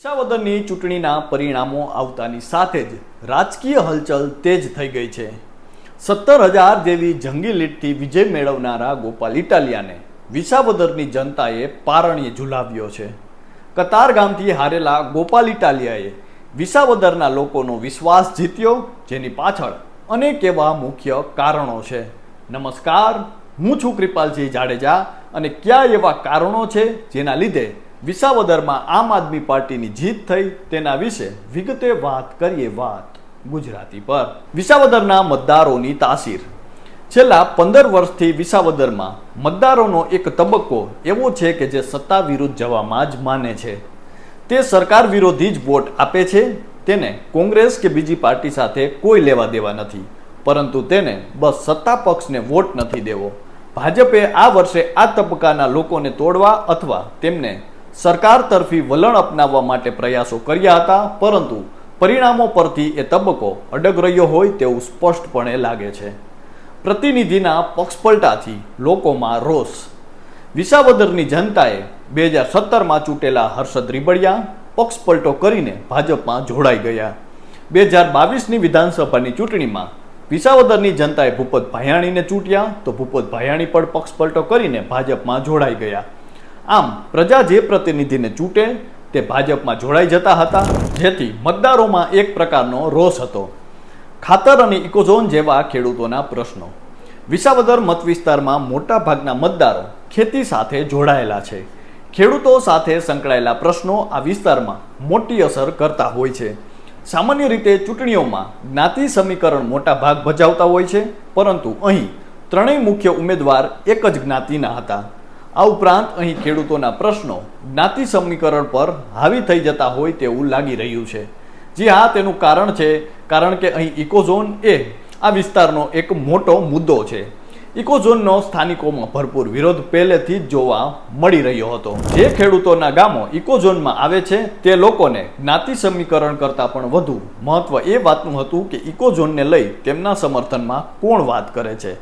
વિસાવદરની ચૂંટણીના પરિણામો આવતાની સાથે જ રાજકીય હલચલ તેજ થઈ ગઈ છે. સત્તર હજાર જેવી જંગી લીટથી વિજય મેળવનારા ગોપાલ ઇટાલિયાને વિસાવદરની જનતાએ પારણીએ ઝુલાવ્યો છે. કતાર ગામથી હારેલા ગોપાલ ઇટાલિયાએ વિસાવદરના લોકોનો વિશ્વાસ જીત્યો, જેની પાછળ અનેક એવા મુખ્ય કારણો છે. નમસ્કાર, હું છું કૃપાલસિંહ જાડેજા અને કયા એવા કારણો છે જેના લીધે વિસાવદરમાં આમ આદમી પાર્ટીની જીત થઈ તેના વિશે વિગતે વાત કરીએ વાત ગુજરાતી પર. વિસાવદરના મતદારોની તાસીર. છેલ્લા પંદર વર્ષથી વિસાવદરમાં મતદારોનો એક તબક્કો એવો છે કે જે સત્તા વિરુદ્ધ જવામાં જ માને છે. તે સરકાર વિરોધી જ વોટ આપે છે, તેને કોંગ્રેસ કે બીજી પાર્ટી સાથે કોઈ લેવા દેવા નથી. પરંતુ તેને બસ સત્તા પક્ષને વોટ નથી દેવો. ભાજપે આ વર્ષે આ તબક્કાના લોકોને તોડવા અથવા તેમને સરકાર તરફી વલણ અપનાવવા માટે પ્રયાસો કર્યા હતા, પરંતુ પરિણામો પરથી એ તબક્કો અડગ રહ્યો હોય તેવું સ્પષ્ટપણે લાગે છે. પ્રતિનિધિના પક્ષપલટાથી લોકોમાં રોષ. વિસાવદરની જનતાએ બે હજાર સત્તરમાં ચૂંટેલા હર્ષદ રીબડિયા પક્ષપલટો કરીને ભાજપમાં જોડાઈ ગયા. બે હજાર બાવીસની વિધાનસભાની ચૂંટણીમાં વિસાવદરની જનતાએ ભૂપત ભાયાણીને ચૂંટ્યા, તો ભૂપત ભાયાણી પણ પક્ષપલટો કરીને ભાજપમાં જોડાઈ ગયા. આમ પ્રજા જે પ્રતિનિધિને ચૂંટે, તે ભાજપમાં જોડાઈ જતા હતા, જેથી મતદારોમાં એક પ્રકારનો રોષ હતો. ખાતર અને ઇકોઝોન જેવા ખેડૂતોના પ્રશ્નો. વિસાવદર મત વિસ્તારમાં મોટાભાગના મતદારો ખેતી સાથે જોડાયેલા છે. ખેડૂતો સાથે સંકળાયેલા પ્રશ્નો આ વિસ્તારમાં મોટી અસર કરતા હોય છે. સામાન્ય રીતે ચૂંટણીઓમાં જ્ઞાતિ સમીકરણ મોટા ભાગ ભજાવતા હોય છે, પરંતુ અહીં ત્રણેય મુખ્ય ઉમેદવાર એક જ જ્ઞાતિના હતા. આ ઉપરાંત અહીં ખેડૂતોના પ્રશ્નો જ્ઞાતિ સમીકરણ પર હાવી થઈ જતા હોય તેવું લાગી રહ્યું છે. જી હા, તેનું કારણ છે, કારણ કે અહીં ઇકોઝોન એ આ વિસ્તારનો એક મોટો મુદ્દો છે. ઇકોઝોનનો સ્થાનિકોમાં ભરપૂર વિરોધ પહેલેથી જ જોવા મળી રહ્યો હતો. જે ખેડૂતોના ગામો ઇકોઝોનમાં આવે છે, તે લોકોને જ્ઞાતિ સમીકરણ કરતાં પણ વધુ મહત્વ એ વાતનું હતું કે ઇકોઝોનને લઈ તેમના સમર્થનમાં કોણ વાત કરે છે.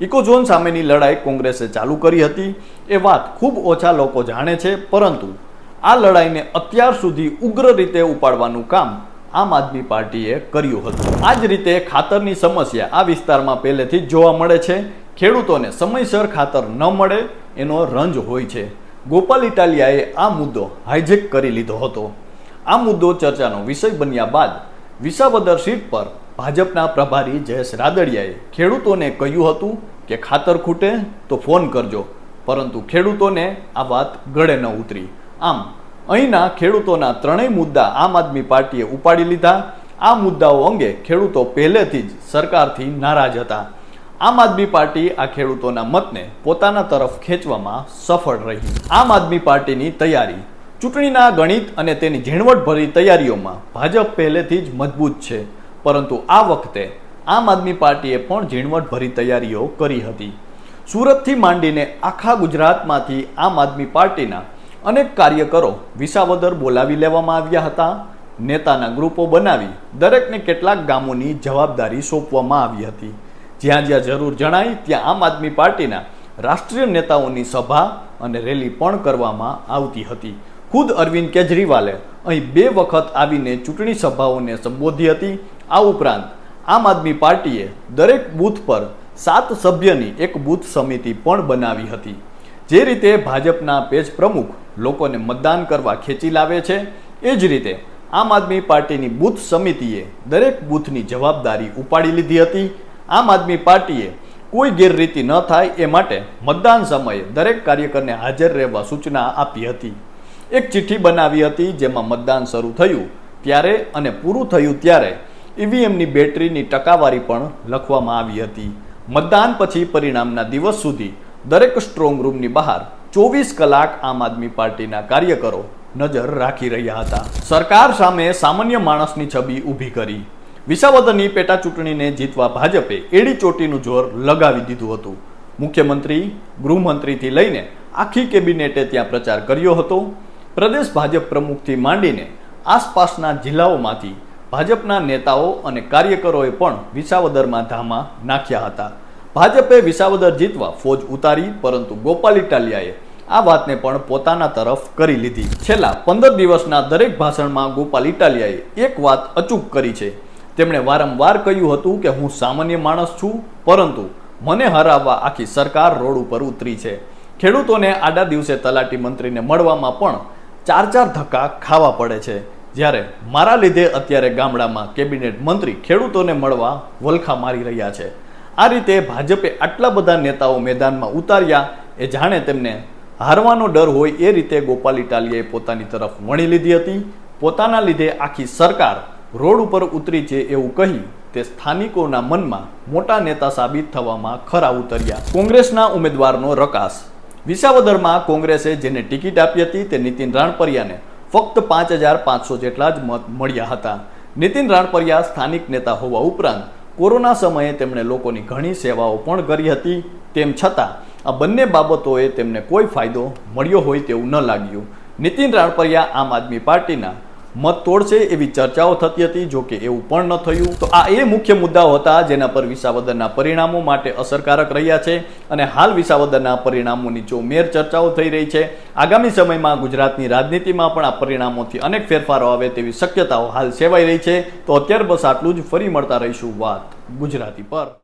ઇકોઝોન સામેની લડાઈ કોંગ્રેસે ચાલુ કરી હતી. એ વાત ખૂબ ઓછા લોકો જાણે છે, પરંતુ આ લડાઈને અત્યાર સુધી ઉગ્ર રીતે ઉપાડવાનું કામ આમ આદમી પાર્ટીએ કર્યું હતું. આ જ રીતે ખાતરની સમસ્યા આ વિસ્તારમાં પહેલેથી જ જોવા મળે છે. ખેડૂતોને સમયસર ખાતર ન મળે એનો રંજ હોય છે. ગોપાલ ઇટાલિયાએ આ મુદ્દો હાઇજેક કરી લીધો હતો. આ મુદ્દો ચર્ચાનો વિષય બન્યા બાદ વિસાવદર સીટ પર ભાજપના પ્રભારી જયેશ રાદડિયાએ ખેડૂતોને કહ્યું હતું કે ખાતર ખૂટે તો ફોન કરજો, પરંતુ ખેડૂતોને આ વાત ગળે ન ઉતરી. આમ, અહીંના ખેડૂતોના ત્રણેય મુદ્દા આમ આદમી પાર્ટીએ ઉપાડી લીધા. આ મુદ્દાઓ અંગે ખેડૂતો પહેલેથી જ સરકારથી નારાજ હતા. આમ આદમી પાર્ટી આ ખેડૂતોના મતને પોતાના તરફ ખેંચવામાં સફળ રહી. આમ આદમી પાર્ટીની તૈયારી. ચૂંટણીના ગણિત અને તેની ઝીણવટભરી તૈયારીઓમાં ભાજપ પહેલેથી જ મજબૂત છે. પરંતુ આ વખતે આમ આદમી પાર્ટીએ પણ ઝીણવટભરી તૈયારીઓ કરી હતી. સુરતથી માંડીને આખા ગુજરાતમાંથી આમ આદમી પાર્ટીના અનેક કાર્યકરો વિસાવદર બોલાવી લેવામાં આવ્યા હતા. નેતાના ગ્રુપો બનાવી દરેકને કેટલાક ગામોની જવાબદારી સોંપવામાં આવી હતી. જ્યાં જ્યાં જરૂર જણાય ત્યાં આમ આદમી પાર્ટીના રાષ્ટ્રીય નેતાઓની સભા અને રેલી પણ કરવામાં આવતી હતી. ખુદ અરવિંદ કેજરીવાલે અહીં બે વખત આવીને ચૂંટણી સભાઓને સંબોધી હતી. આ ઉપરાંત, આમ આદમી પાર્ટીએ દરેક બૂથ પર સાત સભ્યની એક બૂથ સમિતિ પણ બનાવી હતી. જે રીતે ભાજપના પેજ પ્રમુખ લોકોને મતદાન કરવા ખેંચી લાવે છે, એ જ રીતે આમ આદમી પાર્ટીની બૂથ સમિતિએ દરેક બૂથની જવાબદારી ઉપાડી લીધી હતી. આમ આદમી પાર્ટીએ કોઈ ગેરરીતિ ન થાય એ માટે મતદાન સમયે દરેક કાર્યકરને હાજર રહેવા સૂચના આપી હતી. એક ચિઠ્ઠી બનાવી હતી, જેમાં મતદાન શરૂ થયું ત્યારે અને પૂરું થયું ત્યારે ઈવીએમની બેટરીની ટકાવારી પણ લખવામાં આવી હતી. મતદાન પછી પરિણામના દિવસ સુધી દરેક સ્ટ્રોંગ રૂમની બહાર ચોવીસ કલાક આમ આદમી પાર્ટીના કાર્યકરો નજર રાખી રહ્યા હતા. સરકાર સામે સામાન્ય માણસની છબી ઊભી કરી. વિસાવદરની પેટા ચૂંટણીને જીતવા ભાજપે એડી ચોટીનું જોર લગાવી દીધું હતું. મુખ્યમંત્રી, ગૃહમંત્રીથી લઈને આખી કેબિનેટે ત્યાં પ્રચાર કર્યો હતો. પ્રદેશ ભાજપ પ્રમુખથી માંડીને આસપાસના જિલ્લાઓમાંથી ભાજપના નેતાઓ અને કાર્યકરોએ પણ વિસાવદરમાં ધામા નાખ્યા હતા. ભાજપે વિસાવદર જીતવા ફોજ ઉતારી, પરંતુ ગોપાલ ઇટાલિયાએ આ વાતને પણ પોતાના તરફ કરી લીધી. છેલ્લા પંદર દિવસના દરેક ભાષણમાં ગોપાલ ઇટાલિયાએ એક વાત અચૂક કરી છે. તેમણે વારંવાર કહ્યું હતું કે હું સામાન્ય માણસ છું, પરંતુ મને હરાવવા આખી સરકાર રોડ ઉપર ઉતરી છે. ખેડૂતોને આડા દિવસે તલાટી મંત્રીને મળવામાં પણ ચાર ચાર ધક્કા ખાવા પડે છે. જ્યારે મારા લીધે અત્યારે ગામડામાં કેબિનેટ મંત્રી ખેડૂતોને મળવા વલખા મારી રહ્યા છે. આ રીતે ભાજપે આટલા બધા નેતાઓ મેદાનમાં ઉતાર્યા એ જાણે તેમને હારવાનો ડર હોય એ રીતે ગોપાલ ઇટાલિયાએ પોતાની તરફ વણી લીધી હતી. પોતાના લીધે આખી સરકાર રોડ ઉપર ઉતરી છે એવું કહી તે સ્થાનિકોના મનમાં મોટા નેતા સાબિત થવામાં ખરા ઉતર્યા. કોંગ્રેસના ઉમેદવારનો રકાસ. વિસાવદરમાં કોંગ્રેસે જેને ટિકિટ આપી હતી તે નીતિન રાણપરિયાને ફક્ત પાંચ હજાર પાંચસો જેટલા જ મત મળ્યા હતા. નીતિન રાણપરિયા સ્થાનિક નેતા હોવા ઉપરાંત કોરોના સમયે તેમણે લોકોની ઘણી સેવાઓ પણ કરી હતી. તેમ છતાં, આ બંને બાબતોએ તેમને કોઈ ફાયદો મળ્યો હોય તેવું ન લાગ્યું. નીતિન રાણપરિયા આમ આદમી પાર્ટીના મત તોડશે એવી ચર્ચાઓ થતી હતી. જો કે એવું પણ ન થયું. તો આ એ મુખ્ય મુદ્દાઓ હતા જેના પર વિસાવદરના પરિણામો માટે અસરકારક રહ્યા છે અને હાલ વિસાવદરના પરિણામોની ચોમેર ચર્ચાઓ થઈ રહી છે, આગામી સમયમાં ગુજરાતની રાજનીતિમાં પણ આ પરિણામોથી અનેક ફેરફારો આવે તેવી શક્યતાઓ હાલ સેવાઈ રહી છે. તો અત્યાર બસ આટલું જ. ફરી મળતા રહીશું વાત ગુજરાતી પર.